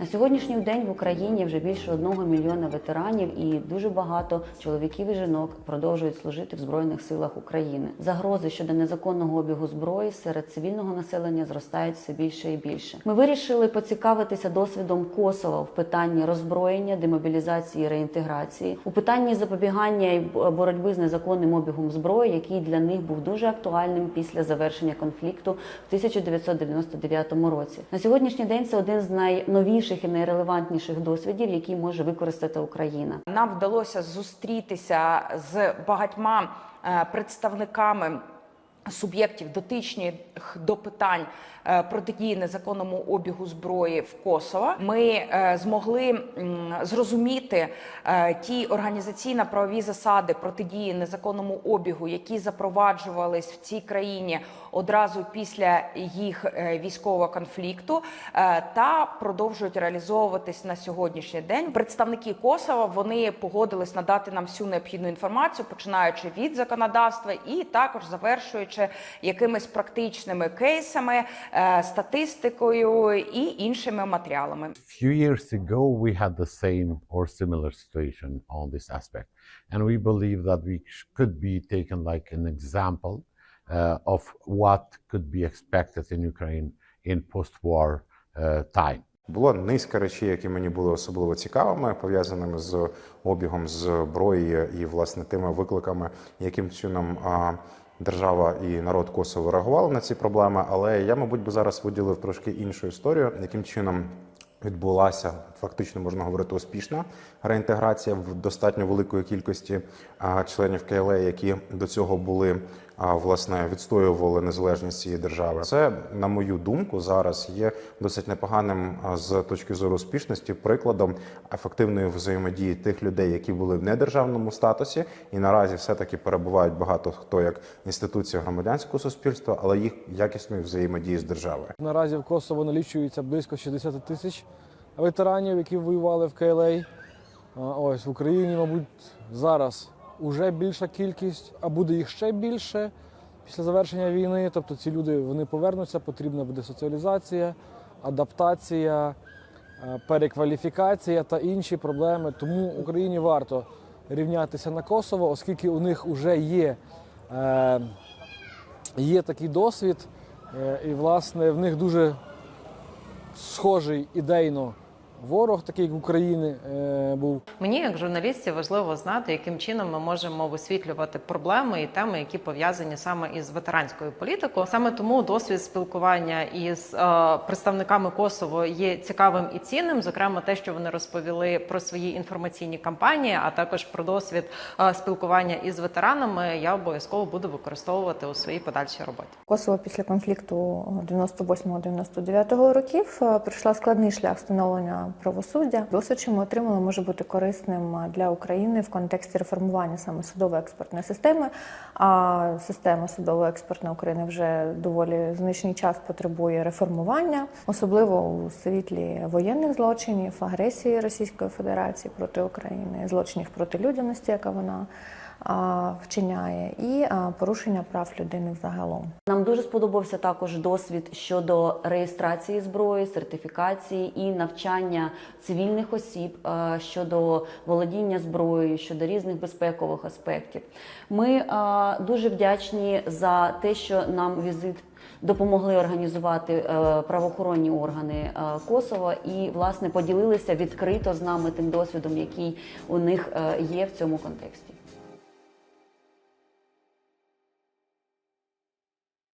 На сьогоднішній день в Україні вже більше одного мільйона ветеранів, і дуже багато чоловіків і жінок продовжують служити в збройних силах України. Загрози щодо незаконного обігу зброї серед цивільного населення зростають все більше і більше. Ми вирішили поцікавитися досвідом Косова в питанні роззброєння, демобілізації і реінтеграції, у питанні запобігання і боротьби з незаконним обігом зброї, який для них був дуже актуальним після завершення конфлікту в 1999 році. На сьогоднішній день це один з найновіших і найрелевантніших досвідів, які може використати Україна. Нам вдалося зустрітися з багатьма е, представниками. Суб'єктів дотичних до питань е, протидії незаконному обігу зброї в Косово, ми е, змогли зрозуміти е, ті організаційно-правові засади протидії незаконному обігу, які запроваджувались в цій країні одразу після їх військового конфлікту, та продовжують реалізовуватись на сьогоднішній день. Представники Косова вони погодились надати нам всю необхідну інформацію, починаючи від законодавства і також завершуючи якимись практичними кейсами, е, статистикою і іншими матеріалами. few years ago, we had the same or similar situation on this aspect. And we believe that we could be taken like an example uh, of what could be expected in Ukraine in post-war uh, time. Була низка речей, які мені були особливо цікавими, пов'язаними з обігом зброї і власне тими викликами, яким чином держава і народ Косово реагували на ці проблеми. Але я, мабуть, би зараз виділив трошки іншу історію, яким чином. Відбулася фактично можна говорити успішна реінтеграція в достатньо великої кількості членів КЛА, які до цього були власне відстоювали незалежність цієї держави. Це, на мою думку, зараз є досить непоганим з точки зору успішності прикладом ефективної взаємодії тих людей, які були в недержавному статусі, і наразі все-таки перебувають багато хто як інституція громадянського суспільства, але їх якісної взаємодії з державою. Наразі в Косово налічується близько 60 тисяч ветеранів, які воювали в КЛА. Ось в Україні, мабуть, зараз уже більша кількість, а буде їх ще більше після завершення війни. Тобто ці люди вони повернуться, потрібна буде соціалізація, адаптація, е, перекваліфікація та інші проблеми. Тому Україні варто рівнятися на Косово, оскільки у них вже є, е, є такий досвід, е, і власне в них дуже схожий ідейно ворог, такий як України е, був. Мені, як журналістці, важливо знати, яким чином ми можемо висвітлювати проблеми і теми, які пов'язані саме із ветеранською політикою. Саме тому досвід спілкування із е, представниками Косово є цікавим і цінним. Зокрема, те, що вони розповіли про свої інформаційні кампанії, а також про досвід е, спілкування із ветеранами, я обов'язково буду використовувати у своїй подальшій роботі. Косово після конфлікту 98-99 років е, пройшла складний шлях встановлення правосуддя. Досвід, що ми отримали, може бути корисним для України в контексті реформування саме судово-експертної системи. А система судово-експертна України вже доволі значний час потребує реформування, особливо у світлі воєнних злочинів, агресії Російської Федерації проти України, злочинів проти людяності, яка вона вчиняє, і порушення прав людини загалом. Нам дуже сподобався також досвід щодо реєстрації зброї, сертифікації і навчання цивільних осіб щодо володіння зброєю, щодо різних безпекових аспектів. Ми дуже вдячні за те, що нам візит. Допомогли організувати е, правоохоронні органи е, Косова і власне поділилися відкрито з нами тим досвідом, який у них е, є в цьому контексті.